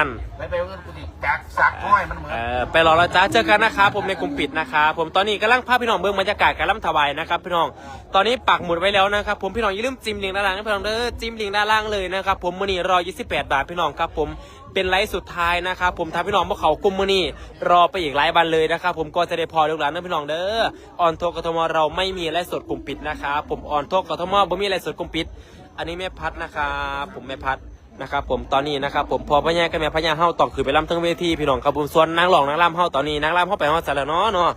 านไปไปเงินกูดิจากสักน้อยมันเหมือนเออไปรอแล้วจ้าเจอกันนะครับผมในกลุ่มปิดนะครับผมตอนนี้กำลังพาพี่น้องเบิ่งบรรยากาศการล่ำถวายนะครับพี่น้องตอนนี้ปักหมุดไว้แล้วนะครับผมพี่น้องอย่าลืมจิ้มลิงก์ด้านล่างนะพี่น้องเด้อจิ้มลิงก์ด้านล่างเลยนะครับผมมือนี้รอ28 บาทพี่น้องครับผมเป็นไลฟ์สุดท้ายนะครับผมทำพี่น้องพวกเขากลุ่มมือนี้รอไปอีกหลายวันเลยนะครับผมก็จะได้พอลูกหลานนะพี่น้องเด้อออนโทกทมเราไม่มีไลฟ์สดกลุ่มปิดนะครับผมออนโทกทมบ่มีไลฟ์สดกลุ่มปิด อันนี้แม่พัดนะครับผมแม่พัด นะครับผมตอนนี้นะครับผมพอพญากับแม่พญาเฮาต้องคือไปล่ำทั้งเวทีพี่น้องครับผมส่วนนางหลองนางล่ำเฮาตอนนี้นางล่ำเฮาไปฮอดซะแล้วเนาะเนาะ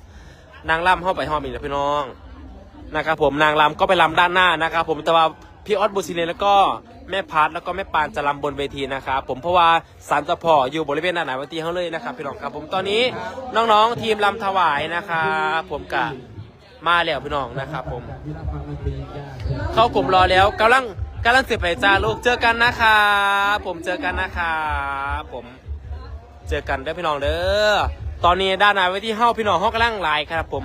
นางล่ำเฮาไปฮอดอีกแล้วพี่น้องนะครับผมนางล่ำก็ไปล่ำด้านหน้านะครับผมแต่ว่าพี่ออสบุซิเลนแล้วก็แม่พัดแล้วก็แม่ปานจะล่ำบนเวทีนะครับผมเพราะว่าสารเจะพออยู่บริเวณด้านหน้าเวทีเฮาเลยนะครับพี่น้องครับผมตอนนี้น้องๆทีมลำถวายนะครับผมกะมาแล้วพี่น้องนะครับผม เข้ากลุ่มรอแล้วกำลัง กำลังสียไปจ้าลูกเจอกันนะครับผมเจอกันนะครับผมเจอกันเด้พี่น้องเด้อตอนนี้ด้านหน้าไว้ที่เฮ้าพี่น้องเฮ้ากำลังไลายครับผม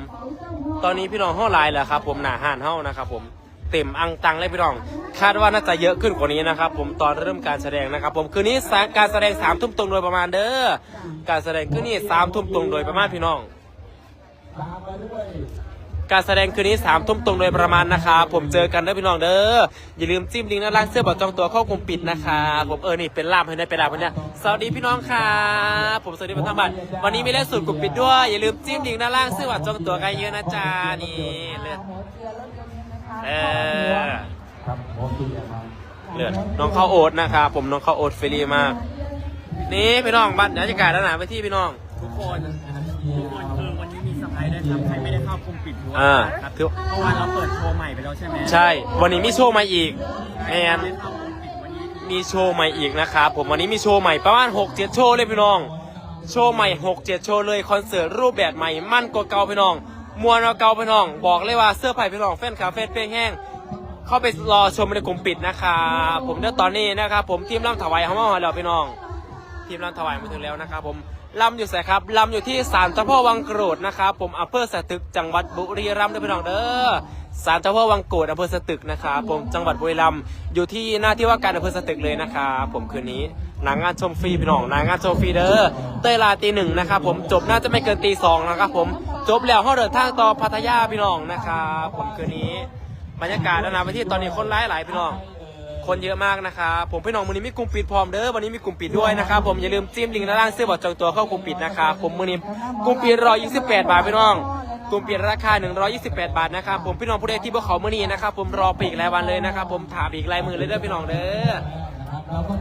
ตอนนี้พี่น้องเฮ้าไลายแล้วครับ ผมหนาห่านเฮ้านะครับผมเต็มอังตังเลยพี่น้อง คาดว่าน่าจะเยอะขึ้นกว่านี้นะครับผมตอนเริ่มการแสดงนะครับ ผมคืนนี้การแสดงสามทุ่มตรงโดยประมาณเด้อการแสดงคืนนี้สามทุ่มตรงโดยประมาณพี่น้องไปด้วย การแสดงคืนนี้สามทุ่มตรงโดยประมาณนะครับผมเจอกันเด้อพี่น้องเด้ออย่าลืมจิ้มลิงก์ด้านล่างเสื้อบอกจองตัวเข้ากลุ่มปิดนะครับผมเออนี่เป็นลาบให้ได้เป็นลาบให้ได้สวัสดีพี่น้องครับผมสวัสดีพี่ทั้งบ้านวันนี้มีเลขสูตรกลุ่มปิดด้วยอย่าลืมจิ้มลิงก์ด้านล่างเสื้อบอกจองตัวกันเยอะนะจ๊ะนี่เลือดเออเลือดน้องข้าวโอ๊ตนะครับผมน้องข้าวโอ๊ตเฟรลี่มาก นี่พี่น้องบ้านบรรยากาศด้านหน้าไปที่พี่น้อง ทุกคน เซอร์ไพรส์ด้วยครับใครไม่ได้เข้ากลุ่มปิดหัวอ่าครับถือ เมื่อวานเราเปิดโชว์ใหม่ไปแล้วใช่ไหมใช่ วันนี้มีโชว์มาอีกแมน ไม่ได้เข้ากลุ่มปิดวันนี้มีโชว์ใหม่อีกนะครับผมวันนี้มีโชว์ใหม่ประมาณ6 7โชว์เลยพี่น้อง โชว์ใหม่6 7โชว์เลยคอนเสิร์ตรูปแบบใหม่มั่นกว่าเก่าพี่น้องมวนกว่าเก่าพี่น้อง บอกเลยว่าเสื้อผ้าพี่น้องแฟนคาเฟ่เพลงแห้งเข้าไปรอชมในกลุ่มปิดนะครับผมเดี๋ยวตอนนี้นะครับผมทีมล่ำถวายเขามาหาเราพี่น้อง ทีมล่ำถวายมาถึงแล้วนะครับผม ลำอยู่ไสครับลำอยู่ที่ศาลเจ้าพ่อวังโกรธนะครับ ผมอำเภอสตึกจังหวัดบุรีรัมย์ด้วยพี่น้องเด้อศาลเจ้าพ่อวังโกรธอำเภอสตึกนะครับผมจังหวัดบุรีรัมย์อยู่ที่หน้าที่ว่าการอำเภอสตึกเลยนะครับผมคืนนี้นางงานชมฟรีพี่น้องนางงานชมฟรีเด้อเตยลาตีหนึ่งนะครับผมจบน่าจะไม่เกินตีสองนะครับผมจบแล้วห้องเดินทางต่อพัทยาพี่น้องนะครับผมคืนนี้บรรยากาศนานาประเทศตอนนี้คนร้ายหลายพี่น้อง คนเยอะมากนะครับผมพี่น้องวันนี้มีกลุ่มปิดพร้อมเด้อวันนี้มีกลุ่มปิดด้วยนะครับผมอย่าลืมจิ้มลิงก์ด้านล่างเสื้อบอดจองตัวเข้ากลุ่มปิดนะครับผมมือนี้กลุ่มปิดรอยี่สิบแปดบาทพี่น้องกลุ่มปิดราคา 128 บาทนะครับผมพี่น้องผู้ใดที่พวกเขามือนี้นะครับผมรอปีกหลายวันเลยนะครับผมถามอีกหลายมือเลยเด้อพี่น้องเด้อ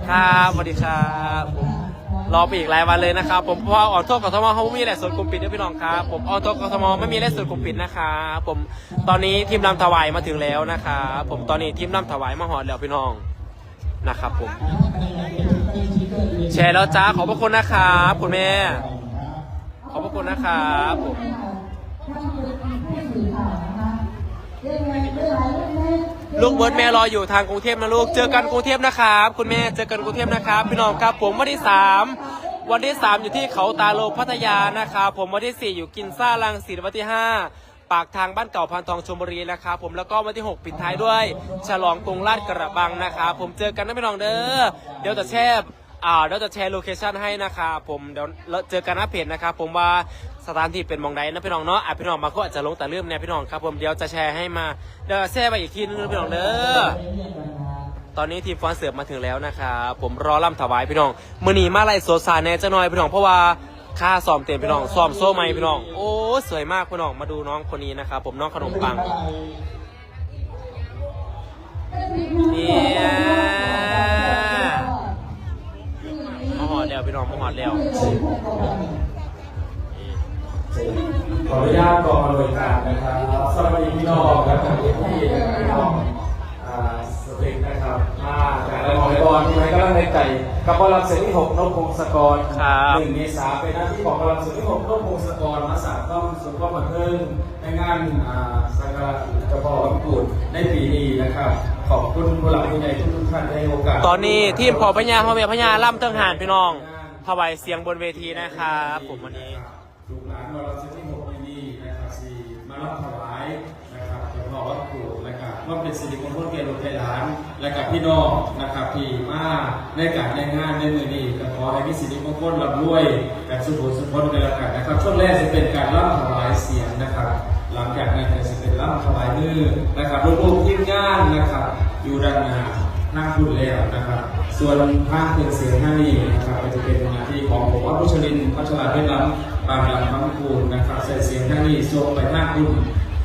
ครับสวัสดีครับ รอไปอีกหลายวันเลยนะครับ ผมเพราะว่าออนโทษกทมเขาไม่มีแหละส่วนกลุ่มปิดด้อพี่น้องครับ ผมออนโทษกทมไม่มีแหละส่วนกลุ่มปิดนะครับผมตอนนี้ทีมนำถวายมาถึงแล้วนะครับผมตอนนี้ทีมนำถวายมาหอดแล้วพี่น้องนะครับผม แชร์แล้วจ้าขอบพระคุณนะครับคุณแม่ ขอบพระคุณนะครับผม ลูกเบิร์ดแม่รออยู่ทางกรุงเทพนะลูก เจอกันกรุงเทพนะครับ คุณแม่เจอกันกรุงเทพนะครับ พี่น้องครับผมวันที่สามวันที่สามอยู่ที่เขาตาโลพัทยานะครับผมวันที่สี่อยู่กินซ่าลังสิตวันที่ห้าปากทางบ้านเก่าพันทองชลบุรีนะครับผมแล้วก็วันที่หกปิดท้ายด้วย ฉลองกรุงลาดกระบังนะครับผมเจอกันนะพี่น้องเด้อเดี๋ยวจะแชร์อ่าเดี๋ยวจะแชร์โลเคชั่นให้นะครับผมเดี๋ยวเราเจอกันหน้าเพจนะครับผมว่า สถานที่เป็นมองใดนะพี่น้องเนาะอะพี่น้องบางคนอาจจะลงแต่เรื่องเนี่ยพี่น้องครับผมเดี๋ยวจะแชร์ให้มาเดี๋ยวแชร์ไปอีกทีนึงนะพี่น้องเด้อตอนนี้ทีมฟอนเสิร์ฟมาถึงแล้วนะครับผมรอล่ำถวายพี่น้องมือนีมาไล่โซซาแน่จะน่อยพี่น้องเพราะว่าค่าซ้อมเต็มพี่น้องซ้อมโซ่ไม่พี่น้องโอ้สวยมากพี่น้องมาดูน้องคนนี้นะครับผมน้องขนมปังเนี่ยมาหอดแล้วพี่น้องมาหอดแล้วขออ นุญาตกองอำนวยการนะครับสวัสดีพี่น้องและทางที่พี่น้องอ่าสเต็กนะครับมาจากละครบอลที่ให้กำลังในใจกับบอลลัมเซนที่หกนพพงศกรครับหนึ่งเมษาเป็นหน้าที่ของบอลลัมเซนที่หกนพพงศกรมาสามต้องส่วนความบันเทิงในงานอ่าสักการะกระเพาะวันกูดในปีนี้นะครับขอบคุณผู้หลักผู้ใหญ่ทุกๆท่านในโอกาสตอนนี้ทีมพอพญาพ่อแม่พญาล่ำเทิงหานพี่น้องถวายเสียงบนเวทีนะครับผมวันนี้ลูกหลานเราจะที่หกที่นี่นะครับสี่ มารับถวายนะครับเฉพาะวัดกูนะครับว่าเป็นสิริมงคลแก่ลูกแก่หลาน และกับพี่น้องนะครับที่มาในการในงานในมือนี้ก็ขอให้มีสิริมงคลร่ำรวยกันสุขสุขพ้นกันล้วกันนะครับ ช่วงแรกจะเป็นการร่ำถวายเสียงนะครับ หลังจากนั้นจะเป็นร่ำถวายมือนะครับลูกๆทีมงานนะครับ อยู่ด้านหน้านั่งพูดแล้วนะครับ ส่วนภาคเครื่องเสียงท่านี้นะครับก็จะเป็นหน้าที่ของผมว่าผู้ชลินพัชราเพชรล้ำปางลำพังคูณน รับใส่เสียงท่านี้ส่งไปทางคุณ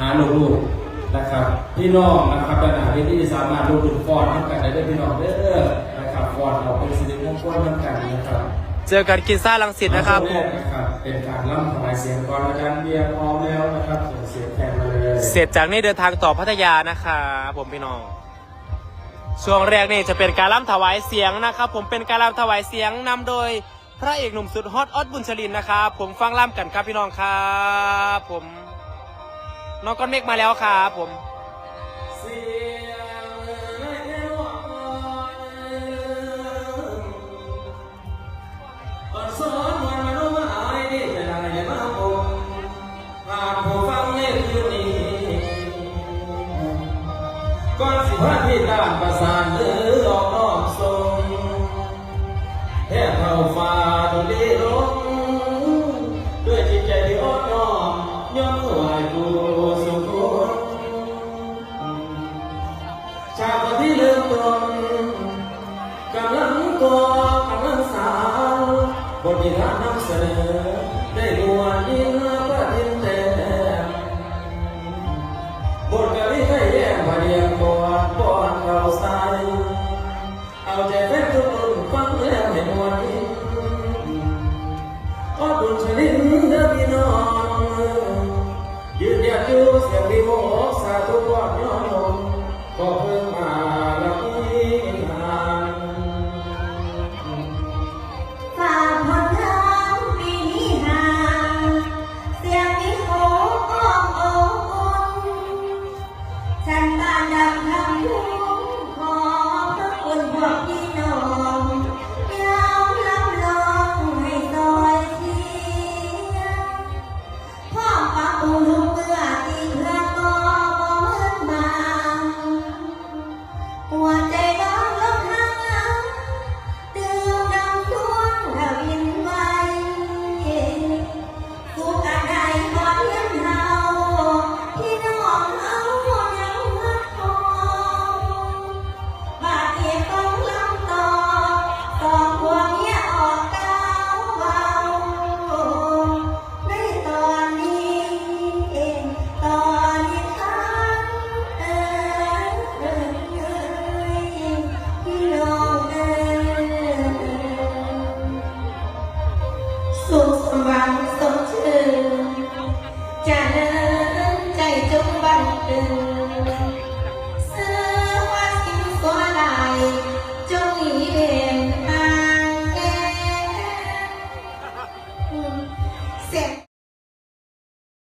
หาลูกๆนะครับพี่น้องนะครับด้านหน้าที่สามารถลูกถึงฟอนต์ทำกันได้ด้วยพี่น้องเด้อนะครับฟอนต์เราเป็นสิริมงคลทำกันนะครับเจอกันกินซ่าลังสิตนะครับผมนะครับเป็นการล่ำถวายเสียงก่อนอาจารย์เบียร์พร้อมแล้วนะครับส่งเสียงแทนมาเลยเสร็จจากนี้เดินทางต่อพัทยานะครับผมพี่น้องช่วงแรกนี่จะเป็นการร่ำถวายเสียงนะครับ ผมเป็นการร่ำถวายเสียงนำโดย พระเอกหนุ่มสุดฮอตออดบุญชลินนะครับผมฟังล่ามกันครับพี่น้องครับผม น้องก้อนเมฆมาแล้วครับผม บทที่สานนำเสนอได้ดวงดีงามประดินเต่บทกะวิให้แย่งมาเรียงก่อนป้อนเราใส่เอาใจเพชนทุกคนฟังแล้วเห็นวันนี้ขอบคุณชนิดเดิมพี่น้องยืนยัดอยู่เสียงดีโมก